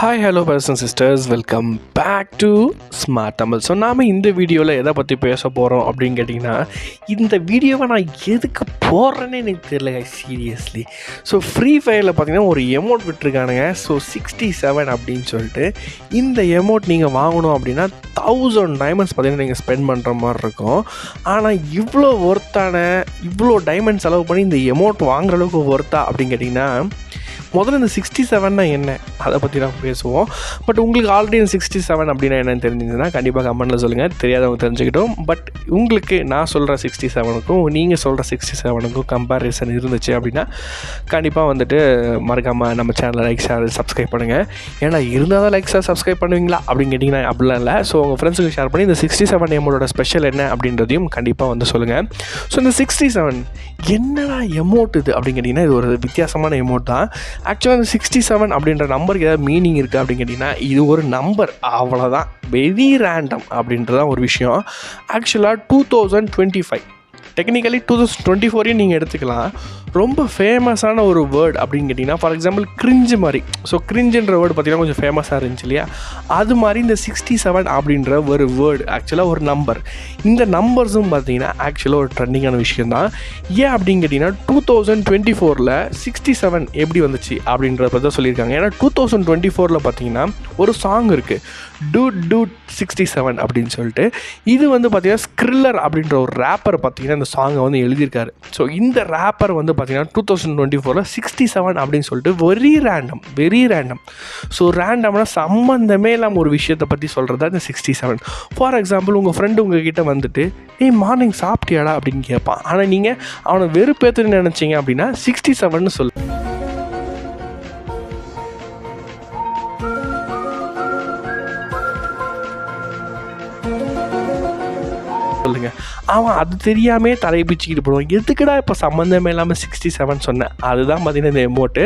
Hi hello brothers and sisters welcome back to smart Tamil so நாம் இந்த வீடியோவில் எதை பற்றி பேச போகிறோம் அப்படின்னு கேட்டிங்கன்னா இந்த வீடியோவை நான் எதுக்கு போடுறேன்னு எனக்கு தெரியல சீரியஸ்லி ஸோ ஃப்ரீ ஃபயரில் பார்த்தீங்கன்னா ஒரு எமௌண்ட் விட்டுருக்கானுங்க. ஸோ சிக்ஸ்டி செவன் அப்படின்னு சொல்லிட்டு இந்த எமௌண்ட் நீங்கள் வாங்கணும் அப்படின்னா தௌசண்ட் டைமண்ட்ஸ் பார்த்தீங்கன்னா நீங்கள் ஸ்பெண்ட் பண்ணுற மாதிரி இருக்கும். ஆனால் இவ்வளோ ஒர்த்தான இவ்வளோ டைமண்ட் செலவு பண்ணி இந்த எமௌண்ட் வாங்குற அளவுக்கு ஒர்த்தா அப்படின்னு கேட்டிங்கன்னா முதல்ல இந்த சிக்ஸ்டி செவன்னா என்ன? அதை பற்றி தான் பேசுவோம். பட் உங்களுக்கு ஆல்ரெடி இந்த சிக்ஸ்டி செவன் அப்படின்னா என்னென்னு தெரிஞ்சிருந்ததுன்னா கண்டிப்பாக கமெண்ட்டில் சொல்லுங்கள் தெரியாதவங்க தெரிஞ்சுக்கிட்டோம். பட் உங்களுக்கு நான் சொல்கிற சிக்ஸ்டி செவனுக்கும் நீங்கள் சொல்கிற சிக்ஸ்டி செவனுக்கும் கம்பேரிசன் இருந்துச்சு அப்படின்னா கண்டிப்பாக வந்துட்டு மறக்காமல் நம்ம சேனலை லைக் ஷேர் சப்ஸ்கிரைப் பண்ணுங்கள் ஏன்னா இருந்தால் தான் லைக் ஷேர் சப்ஸ்கிரைப் பண்ணுவீங்களா அப்படின்னு கேட்டிங்கன்னா அப்படிலாம் இல்லை. ஸோ உங்கள் ஃப்ரெண்ட்ஸுக்கு ஷேர் பண்ணி இந்த சிக்ஸ்டி செவன் எமோட ஸ்பெஷல் என்ன அப்படின்றதையும் கண்டிப்பாக வந்து சொல்லுங்கள் ஸோ இந்த சிக்ஸ்டி செவன் என்னடா எமௌண்ட் இது அப்படின்னு கேட்டிங்கன்னா இது ஒரு வித்தியாசமான எமௌண்ட் தான். ஆக்சுவலாக இந்த சிக்ஸ்டி செவன் அப்படின்ற நம்பருக்கு ஏதாவது மீனிங் இருக்குது அப்படின்னு கேட்டிங்கன்னா இது ஒரு நம்பர் அவ்வளோதான் வெரி ரேண்டம் அப்படின்றதான் ஒரு விஷயம். ஆக்சுவலாக two thousand twenty five technically two thousand twenty ஃபோரையும் நீங்கள் எடுத்துக்கலாம். ரொம்ப ஃபேமஸான ஒரு வேர்டு அப்படின்னு கேட்டிங்கன்னா ஃபார் எக்ஸாம்பிள் கிரிஞ்சு மாதிரி. ஸோ கிரிஞ்சுன்ற வேர்டு பார்த்திங்கன்னா கொஞ்சம் ஃபேமஸாக இருந்துச்சு இல்லையா? அது மாதிரி இந்த சிக்ஸ்டி செவன் அப்படின்ற ஒரு வேர்டு ஆக்சுவலாக ஒரு நம்பர் இந்த நம்பர்ஸும் பார்த்தீங்கன்னா ஆக்சுவலாக ஒரு ட்ரெண்டிங்கான விஷயம் தான் ஏன் அப்படின்னு கேட்டிங்கன்னா டூ தௌசண்ட் டுவெண்ட்டி ஃபோரில் சிக்ஸ்டி செவன் எப்படி வந்துச்சு அப்படின்றத பற்றி தான் சொல்லியிருக்காங்க. ஏன்னா டூ தௌசண்ட் டுவெண்ட்டி ஃபோரில் பார்த்தீங்கன்னா ஒரு சாங் இருக்குது டூ டூ சிக்ஸ்டி செவன் அப்படின்னு சொல்லிட்டு. இது வந்து பார்த்தீங்கன்னா ஸ்க்ரில்லர் அப்படின்ற ஒரு ரேப்பர் பார்த்தீங்கன்னா இந்த சாங்கை வந்து எழுதியிருக்காரு. ஸோ இந்த ரேப்பர் வந்து பார்த்தீங்கன்னா டூ தௌசண்ட் டுவெண்ட்டி ஃபோரில் சிக்ஸ்டி செவன் அப்படின்னு சொல்லிட்டு very random very random so ரேண்டம்னா சம்மந்தமே இல்லாமல் ஒரு விஷயத்தை பற்றி சொல்கிறது தான் இந்த சிக்ஸ்டி செவன் ஃபார் எக்ஸாம்பிள் உங்கள் ஃப்ரெண்டு உங்ககிட்ட வந்துட்டு ஏய் மார்னிங் சாப்பிட்டியாடா? அப்படின்னு கேட்பான். ஆனால் நீங்கள் அவனை வெறுப்பேற்றுன்னு நினச்சிங்க அப்படின்னா சிக்ஸ்டி செவன் சொல்லு. சொல்லுங்க. அவன் அது தெரியாமே தலையை பிச்சுக்கிட்டு போடுவான் எதுக்குடா இப்போ சம்மந்தமே இல்லாமல் சிக்ஸ்டி செவன் சொன்னேன் அதுதான் பார்த்தீங்கன்னா இந்த எமௌண்ட்டு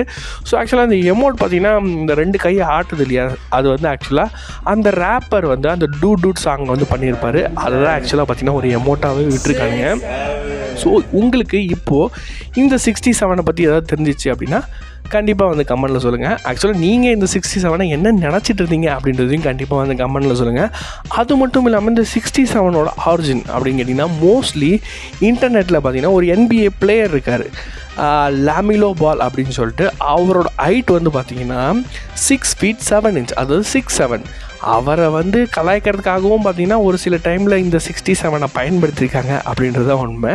ஸோ ஆக்சுவலாக அந்த எமௌண்ட் பார்த்தீங்கன்னா இந்த ரெண்டு கையை ஆட்டுது இல்லையா? அது வந்து ஆக்சுவலாக அந்த ரேப்பர் வந்து அந்த டூ டூட் சாங் வந்து பண்ணியிருப்பாரு. அதெல்லாம் ஆக்சுவலாக பார்த்தீங்கன்னா ஒரு எமௌண்ட்டாகவே விட்டுருக்காங்க ஸோ உங்களுக்கு இப்போது இந்த சிக்ஸ்டி செவனை பற்றி ஏதாவது தெரிஞ்சிச்சு அப்படின்னா கண்டிப்பாக வந்து கமெண்ட்டில் சொல்லுங்கள் ஆக்சுவலாக நீங்கள் இந்த சிக்ஸ்டி செவனை என்ன நினச்சிட்டு இருந்தீங்க அப்படின்றதையும் கண்டிப்பாக வந்து கமெண்ட்டில் சொல்லுங்கள் அது மட்டும் இல்லாமல் இந்த சிக்ஸ்டி செவனோட ஆரிஜின் அப்படின்னு கேட்டிங்கன்னா மோஸ்ட்லி இன்டர்நெட்டில் பார்த்தீங்கன்னா ஒரு என்பிஏ பிளேயர் இருக்கார். லாமிலோ பால் அப்படின்னு சொல்லிட்டு அவரோட ஹைட் வந்து பார்த்தீங்கன்னா சிக்ஸ் ஃபீட் செவன் இன்ச் அதாவது சிக்ஸ் செவன் அவரை வந்து கலாய்க்கிறதுக்காகவும் பார்த்தீங்கன்னா ஒரு சில டைமில் இந்த சிக்ஸ்டி செவனை பயன்படுத்தியிருக்காங்க அப்படின்றது தான் உண்மை.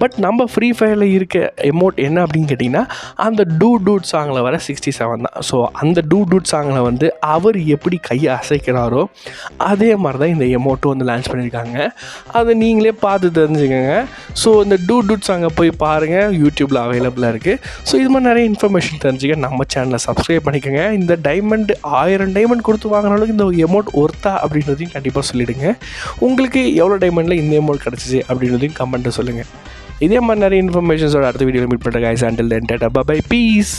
பட் நம்ம ஃப்ரீ ஃபயரில் இருக்க எமௌண்ட் என்ன அப்படின்னு கேட்டிங்கன்னா அந்த டூ டூட் சாங்கில் வர சிக்ஸ்டி செவன் தான். ஸோ அந்த டூ டூட் சாங்கில் வந்து அவர் எப்படி கையை அசைக்கிறாரோ அதே மாதிரி தான் இந்த எமௌண்ட்டும் வந்து லான்ச் பண்ணியிருக்காங்க. அதை நீங்களே பார்த்து தெரிஞ்சுக்கோங்க. ஸோ இந்த டூ டூட் சாங்கை போய் பாருங்கள் யூடியூப்பில் அவைலபிளாக இருக்குது ஸோ இது மாதிரி நிறைய இன்ஃபர்மேஷன் தெரிஞ்சுக்க நம்ம சேனலை சப்ஸ்கிரைப் பண்ணிக்கோங்க. இந்த டைமண்ட் ஆயிரம் டைமண்ட் கொடுத்து வாங்குற அளவுக்கு இந்த அமௌண்ட் ஒர்த்தா அப்படின்றதையும் கண்டிப்பாக சொல்லிவிடுங்க உங்களுக்கு எவ்வளோ டைமண்டில் இந்த அமௌண்ட் கிடச்சிச்சு அப்படின்றதையும் கமெண்ட்டை சொல்லுங்கள் இதே மாதிரி நிறைய இன்ஃபர்மேஷன்ஸோட அடுத்த வீடியோவில் மீட் பண்ணுற guys until then tata bye peace